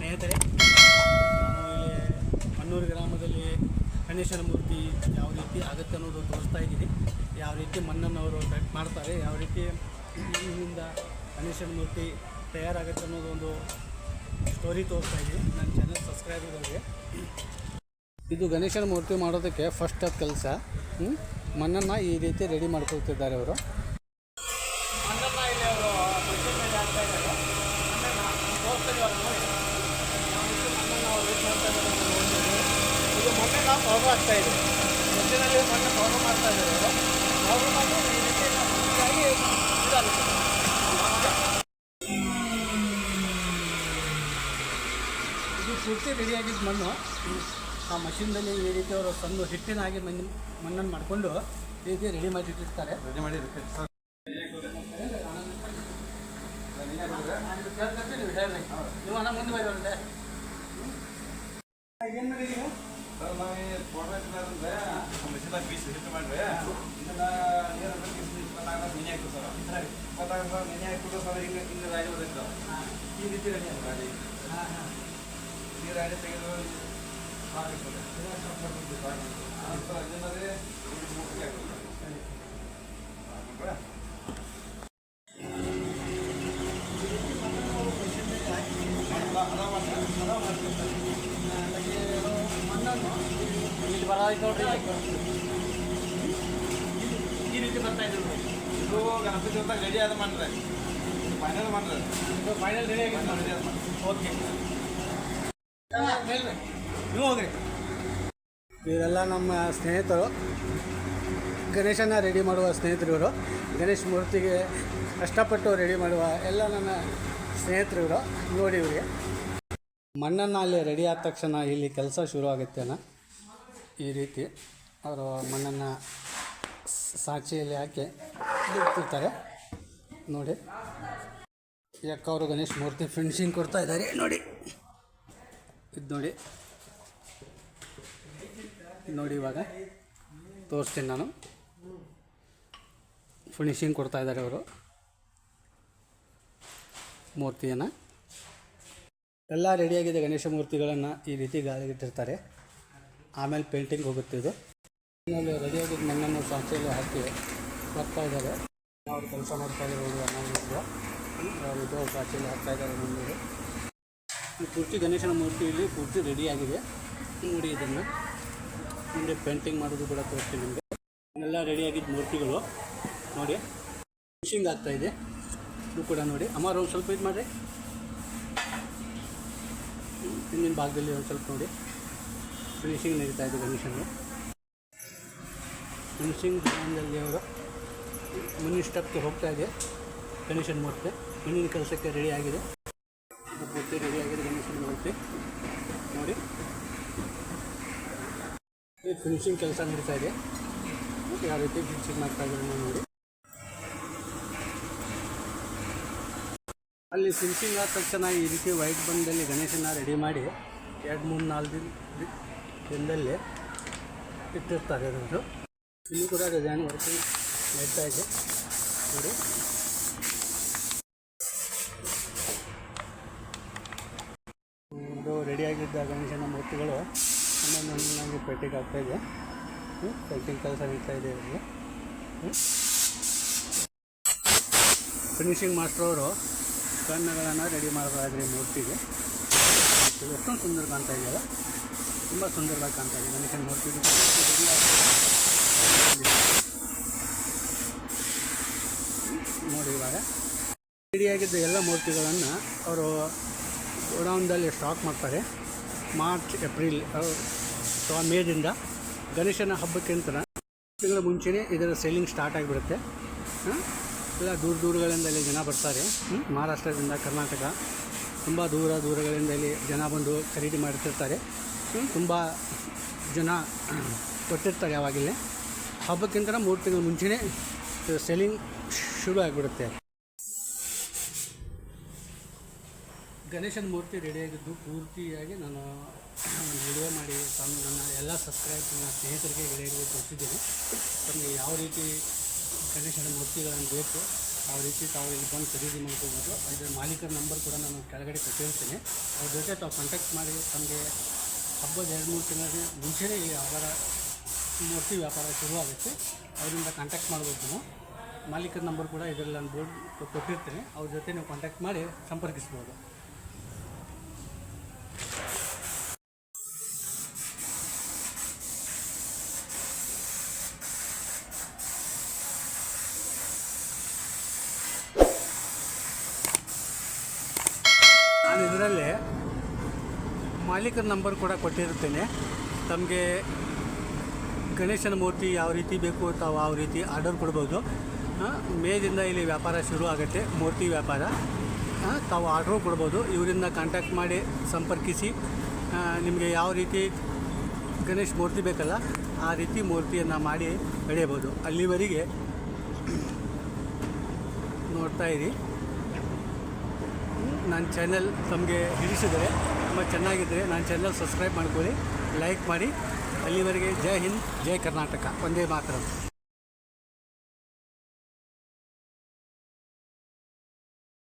ಸ್ನೇಹಿತರೆ, ನಾನು ಇಲ್ಲಿ ಮನ್ನೂರು ಗ್ರಾಮದಲ್ಲಿ ಗಣೇಶನ ಮೂರ್ತಿ ಯಾವ ರೀತಿ ಆಗುತ್ತೆ ಅನ್ನೋದು ತೋರಿಸ್ತಾ ಇದ್ದೀನಿ. ಯಾವ ರೀತಿ ಮಣ್ಣನ್ನು ಕಟ್ ಮಾಡ್ತಾರೆ, ಯಾವ ರೀತಿ ಇಲ್ಲಿಂದ ಗಣೇಶನ ಮೂರ್ತಿ ತಯಾರಾಗುತ್ತೆ ಅನ್ನೋದು ಒಂದು ಸ್ಟೋರಿ ತೋರಿಸ್ತಾ ಇದ್ದೀನಿ. ನನ್ನ ಚಾನಲ್ ಸಬ್ಸ್ಕ್ರೈಬ್ ಇದು ಗಣೇಶನ ಮೂರ್ತಿ ಮಾಡೋದಕ್ಕೆ ಫಸ್ಟ್ ಕೆಲಸ. ಮಣ್ಣನ್ನು ಈ ರೀತಿ ರೆಡಿ ಮಾಡ್ಕೊಳ್ತಿದ್ದಾರೆ ಅವರು ಮಣ್ಣನ್ನು ಇಲ್ಲಿ ಅವರು ಮಷೀನ್ ಮೇಲೆ ಹಾಕ್ತಾ ಇದ್ದಾರೆ ಮಣ್ಣನ್ನು ತೋರಿಸ್ತಾರೆ ಅವ್ರು ನೋಡಿ ಯಾವ ರೀತಿ ಮಣ್ಣನ್ನು ಅವ್ರು ಯೂಸ್ ಮಾಡ್ತಾ ಇದ್ದಾರೆ ಅಂತ ನೋಡ್ತೀವಿ. ಮಣ್ಣನ್ನು ಪೌಡರ್ ಆಗ್ತಾ ಇದೆ. ಮಷೀನಲ್ಲಿ ಮಣ್ಣು ಪೌಡರ್ ಮಾಡ್ತಾ ಇದ್ದಾರೆ ಅವರು. ಪೌಡರ್ ಮಾಡಿ ಈ ರೀತಿ ಹೀಗಾಗಿ ಇದಾಗುತ್ತೆ ಇದು ಪೂರ್ತಿ ರೆಡಿಯಾಗಿದ್ದ ಮಣ್ಣು. ಆ ಮಷಿನ್ದಲ್ಲಿ ಈ ರೀತಿ ಅವರು ತಂದು ಹಿಟ್ಟಿನ ಹಾಗೆ ಮಣ್ಣು ಮಣ್ಣನ್ನು ಮಾಡಿಕೊಂಡು ಈ ರೀತಿ ರೆಡಿ ಮಾಡಿ ಇಟ್ಟಿರ್ತಾರೆ. ರೆಡಿ ಮಾಡಿ ನೀವು ಹೇಳಿ ನೀವು ಹಣ ಮುಂದೆ ಬರೋದೆ ರೀತಿ ರೆಡಿ ರಾಜಿ ಹಾಂ ಹಾಂ ನೀರು ರಾಜಿ ತೆಗೆದು ಹಾಕಿರ್ತದೆ ಸರ್ ಅದನ್ನದೇ ಮೂರ್ತಿ ಆಗ್ತದೆ ಮಣ್ಣನ್ನು ಇಲ್ಲಿ ಬರ ನೋಡ್ರಿ ಈ ರೀತಿ ಬರ್ತಾ ಇದೆ ನೋಡಿ ಇದು ಗಣಪತಿ ಅಂತ ರೆಡಿ ಆದ ಮಾಡ್ರೆ ಫೈನಲ್ ಮಾಡ್ರೆ ಇದು ಫೈನಲ್ ರೆಡಿ ಆಗಿದೆ ರೆಡಿ ಆದ ಓಕೆ ನೀವು ಹೋಗ್ರಿ. ಇವರೆಲ್ಲ ನಮ್ಮ ಸ್ನೇಹಿತರು. ಗಣೇಶನ ರೆಡಿ ಮಾಡುವ ಸ್ನೇಹಿತರು ಇವರು. ಗಣೇಶ್ ಮೂರ್ತಿಗೆ ಕಷ್ಟಪಟ್ಟು ರೆಡಿ ಮಾಡುವ ಎಲ್ಲ ನನ್ನ ಸ್ನೇಹಿತರು ಇವರು. ನೋಡಿ ಇವರಿಗೆ. ಮಣ್ಣನ್ನು ಅಲ್ಲಿ ರೆಡಿ ಆದ ತಕ್ಷಣ ಇಲ್ಲಿ ಕೆಲಸ ಶುರು ಆಗುತ್ತೇನ ಈ ರೀತಿ. ಅವರು ಮಣ್ಣನ್ನು ಸಾಕ್ಷಿಯಲ್ಲಿ ಹಾಕಿ ಬಿಡ್ತಿರ್ತಾರೆ ನೋಡಿ. ಯಾಕೆ ಅವರು ಗಣೇಶ್ ಮೂರ್ತಿ ಫಿನಿಶಿಂಗ್ ಕೊಡ್ತಾ ಇದ್ದಾರೆ. ನೋಡಿ. ಇದು ನೋಡಿ. ನೋಡಿ ಇವಾಗ. ತೋರಿಸ್ತೀನಿ ನಾನು. ಫಿನಿಶಿಂಗ್ ಕೊಡ್ತಾ ಇದ್ದಾರೆ ಅವರು. ಮೂರ್ತಿಯನ್ನು. ಎಲ್ಲ ರೆಡಿಯಾಗಿದೆ ಗಣೇಶ ಮೂರ್ತಿಗಳನ್ನು ಈ ರೀತಿ ಗಾಳಿಗಿಟ್ಟಿರ್ತಾರೆ ಆಮೇಲೆ ಪೇಂಟಿಂಗ್ ಹೋಗುತ್ತೆ ಇದು. ರೆಡಿಯಾಗಿದ್ದ ಮಣ್ಣನ್ನು ಸಾಕ್ಷಿಯಲ್ಲಿ ಹಾಕಿ ಬರ್ತಾ ಇದ್ದಾರೆ. ಅವ್ರು ಕೆಲಸ ಮಾಡ್ತಾ ಇದ್ದಾರೆ ಅನ್ನೋದು ಇದು ಸಾಕ್ಷಿಯಲ್ಲಿ ಹಾಕ್ತಾ ಇದ್ದಾರೆ ಮುಂದೆ. ಪೂರ್ತಿ ಗಣೇಶನ ಮೂರ್ತಿ ಇಲ್ಲಿ ಪೂರ್ತಿ ರೆಡಿ ಆಗಿದೆ. ನೋಡಿ ಇದನ್ನು. ಮುಂದೆ ಪೇಂಟಿಂಗ್ ಮಾಡೋದು ಕೂಡ ತೋರಿಸ್ತೀನಿ ನಿಮಗೆ. ಎಲ್ಲ ರೆಡಿಯಾಗಿದ್ದ ಮೂರ್ತಿಗಳು. ನೋಡಿ ಫಿಶಿಂಗ್ ಆಗ್ತಾ ಇದೆ. ಇದು ಕೂಡ ನೋಡಿ. ಅಮ್ಮ ಒಂದು ಸ್ವಲ್ಪ ಇದು ಮಾಡಿರಿ. ಹಿಂದಿನ ಭಾಗದಲ್ಲಿ ಒಂದು ಸ್ವಲ್ಪ ನೋಡಿ. ಫಿನಿಶಿಂಗ್ ನಡೀತಾ ಇದೆ ಗಣೇಶನ ಫಿನಿಶಿಂಗ್ ಅವರು ಮುಂದಿನ ಸ್ಟೆಪ್ಗೆ ಹೋಗ್ತಾ ಇದೆ. ಗಣೇಶನ ಮೂರ್ತಿ. ಮುಂದಿನ ಕೆಲಸಕ್ಕೆ ರೆಡಿ ಆಗಿದೆ. ಇದು ಪೂರ್ತಿ ರೆಡಿ ಆಗಿದೆ. ಗಣೇಶನ ಮೂರ್ತಿ. ನೋಡಿ. ಫಿನಿಶಿಂಗ್ ಕೆಲಸ ನಡೀತಾ ಇದೆ. ಯಾವ ರೀತಿ ಫಿನಿಶಿಂಗ್ ಮಾಡ್ತಾ ಇದ್ದಾರೆ ನೋಡಿ. ಅಲ್ಲಿ ಫಿನಿಶಿಂಗ್ ಆದ ತಕ್ಷಣ ಈ ರೀತಿ ವೈಟ್ ಬಂದಲ್ಲಿ ಗಣೇಶನ ರೆಡಿ ಮಾಡಿ ಎರಡು, ಮೂರು, ನಾಲ್ಕು ದಿನ ದಿನದಲ್ಲಿ ಇಟ್ಟಿರ್ತಾರೆ ಅದನ್ನು. ಇಲ್ಲಿ ಕೂಡ ಡಿಸೈನ್ ವರ್ಕಿಂಗ್ ಇದೆ ನೋಡಿ ಇದು ರೆಡಿಯಾಗಿದ್ದ ಗಣೇಶನ ಮೂರ್ತಿಗಳು. ಇನ್ನೊಂದು ಪೆಟ್ಟಿಗೆ ಆಗ್ತಾ ಇದೆ. ಪೆಟ್ಟಿಂಗ್ ಕೆಲಸ ನಡೀತಾ ಇದೆ ಇವರಿಗೆ ಫಿನಿಶಿಂಗ್ ಮಾಸ್ಟರ್ ಅವರು ಕಣ್ಣುಗಳನ್ನು ರೆಡಿ ಮಾಡೋದಾದ್ರೆ ಮೂರ್ತಿಗೆ. ಎಷ್ಟೊಂದು ಸುಂದರ ಕಾಣ್ತಾ ಇದೆಯಲ್ಲ ತುಂಬ ಸುಂದರವಾಗಿ ಕಾಣ್ತಾ ಇದೆ ಗಣೇಶನ ಮೂರ್ತಿ ನೋಡಿ ಇವಾಗ. ರೆಡಿಯಾಗಿದ್ದ ಎಲ್ಲ ಮೂರ್ತಿಗಳನ್ನು ಅವರು ಗೋಡೌನ್ದಲ್ಲಿ ಸ್ಟಾಕ್ ಮಾಡ್ತಾರೆ. ಮಾರ್ಚ್, ಏಪ್ರಿಲ್ ಅಥವಾ ಮೇದಿಂದ ಗಣೇಶನ ಹಬ್ಬಕ್ಕಿಂತ ತಿಂಗಳ ಮುಂಚೆನೇ ಇದರ ಸೆಲ್ಲಿಂಗ್ ಸ್ಟಾರ್ಟ್ ಆಗಿಬಿಡುತ್ತೆ. ಎಲ್ಲ ದೂರ ದೂರಗಳಿಂದ ಇಲ್ಲಿ ಜನ ಬರ್ತಾರೆ? ಮಹಾರಾಷ್ಟ್ರದಿಂದ ಕರ್ನಾಟಕ, ತುಂಬ ದೂರ ದೂರಗಳಿಂದ ಇಲ್ಲಿ ಜನ ಬಂದು ಖರೀದಿ ಮಾಡ್ತಿರ್ತಾರೆ? ತುಂಬ ಜನ ಕೊಟ್ಟಿರ್ತಾರೆ ಯಾವಾಗಿಲ್ಲೇ ಹಬ್ಬಕ್ಕಿಂತ ಮೂರು ತಿಂಗಳ ಮುಂಚೆನೇ ಸೆಲ್ಲಿಂಗ್ ಶುರು ಆಗಿಬಿಡುತ್ತೆ ಗಣೇಶನ ಮೂರ್ತಿ ರೆಡಿಯಾಗಿದ್ದು ಪೂರ್ತಿಯಾಗಿ ನಾನು ವಿಡಿಯೋ ಮಾಡಿ ತಮ್ಮ ನನ್ನ ಎಲ್ಲ ಸಬ್ಸ್ಕ್ರೈಬ್ ನನ್ನ ಸ್ನೇಹಿತರಿಗೆ ಗೆಳೆಯರಿಗೆ ತೋರಿಸಿದ್ದೀನಿ ತಮಗೆ ಯಾವ ರೀತಿ ಗಣೇಶನ ಮೂರ್ತಿಗಳನ್ನು ಬೇಕು ಯಾವ ರೀತಿ ತಾವು ಇಲ್ಲಿ ಬಂದು ಖರೀದಿ ಮಾಡ್ಕೋಬೋದು ಅದರ ಮಾಲೀಕರ ನಂಬರ್ ಕೂಡ ನಾನು ಕೆಳಗಡೆ ಕೊಟ್ಟಿರ್ತೀನಿ. ಅವ್ರ ಜೊತೆ ತಾವು ಕಾಂಟ್ಯಾಕ್ಟ್ ಮಾಡಿ ತಮಗೆ ಹಬ್ಬದ ಎರಡು ಮೂರು ತಿಂಗಳಿಗೆ ಮುಂಚೆನೇ ಈ ವ್ಯಾಪಾರ ಮೂರ್ತಿ ವ್ಯಾಪಾರ ಶುರುವಾಗುತ್ತೆ. ಅವರಿಂದ ಕಾಂಟ್ಯಾಕ್ಟ್ ಮಾಡ್ಬೋದು ನೀವು. ಮಾಲೀಕರ ನಂಬರ್ ಕೂಡ ಇದರಲ್ಲಿ ನಾನು ಬೋರ್ಡ್ ಕೊಟ್ಟಿರ್ತೀನಿ. ಅವ್ರ ಜೊತೆ ನೀವು ಕಾಂಟ್ಯಾಕ್ಟ್ ಮಾಡಿ ಸಂಪರ್ಕಿಸ್ಬೋದು. ನಾನು ಇದರಲ್ಲಿ ಮಾಲೀಕರ ನಂಬರ್ ಕೂಡ ಕೊಟ್ಟಿರುತ್ತೇನೆ ತಮಗೆ ಗಣೇಶನ ಮೂರ್ತಿ ಯಾವ ರೀತಿ ಬೇಕು ತಾವು ಯಾವ ರೀತಿ ಆರ್ಡರ್ ಕೊಡ್ಬೋದು. ಮೇದಿಂದ ಇಲ್ಲಿ ವ್ಯಾಪಾರ ಶುರು ಆಗುತ್ತೆ, ಮೂರ್ತಿ ವ್ಯಾಪಾರ. ತಾವು ಆರ್ಡ್ರು ಕೊಡ್ಬೋದು, ಇವರಿಂದ ಕಾಂಟ್ಯಾಕ್ಟ್ ಮಾಡಿ ಸಂಪರ್ಕಿಸಿ. ನಿಮಗೆ ಯಾವ ರೀತಿ ಗಣೇಶ್ ಮೂರ್ತಿ ಬೇಕಲ್ಲ, ಆ ರೀತಿ ಮೂರ್ತಿಯನ್ನು ಮಾಡಿ ಬೆಳೆಯಬೋದು ಅಲ್ಲಿವರೆಗೆ ನೋಡ್ತಾ ಇರಿ. ನನ್ನ ಚಾನೆಲ್ ತಮಗೆ ಹಿಡಿಸಿದರೆ, ತುಂಬ ಚೆನ್ನಾಗಿದ್ದರೆ, ನನ್ನ ಚಾನೆಲ್ ಸಬ್ಸ್ಕ್ರೈಬ್ ಮಾಡ್ಕೊಳ್ಳಿ ಲೈಕ್ ಮಾಡಿ. ಅಲ್ಲಿವರೆಗೆ ಜೈ ಹಿಂದ್, ಜೈ ಕರ್ನಾಟಕ. ಒಂದೇ ಮಾತ್ರ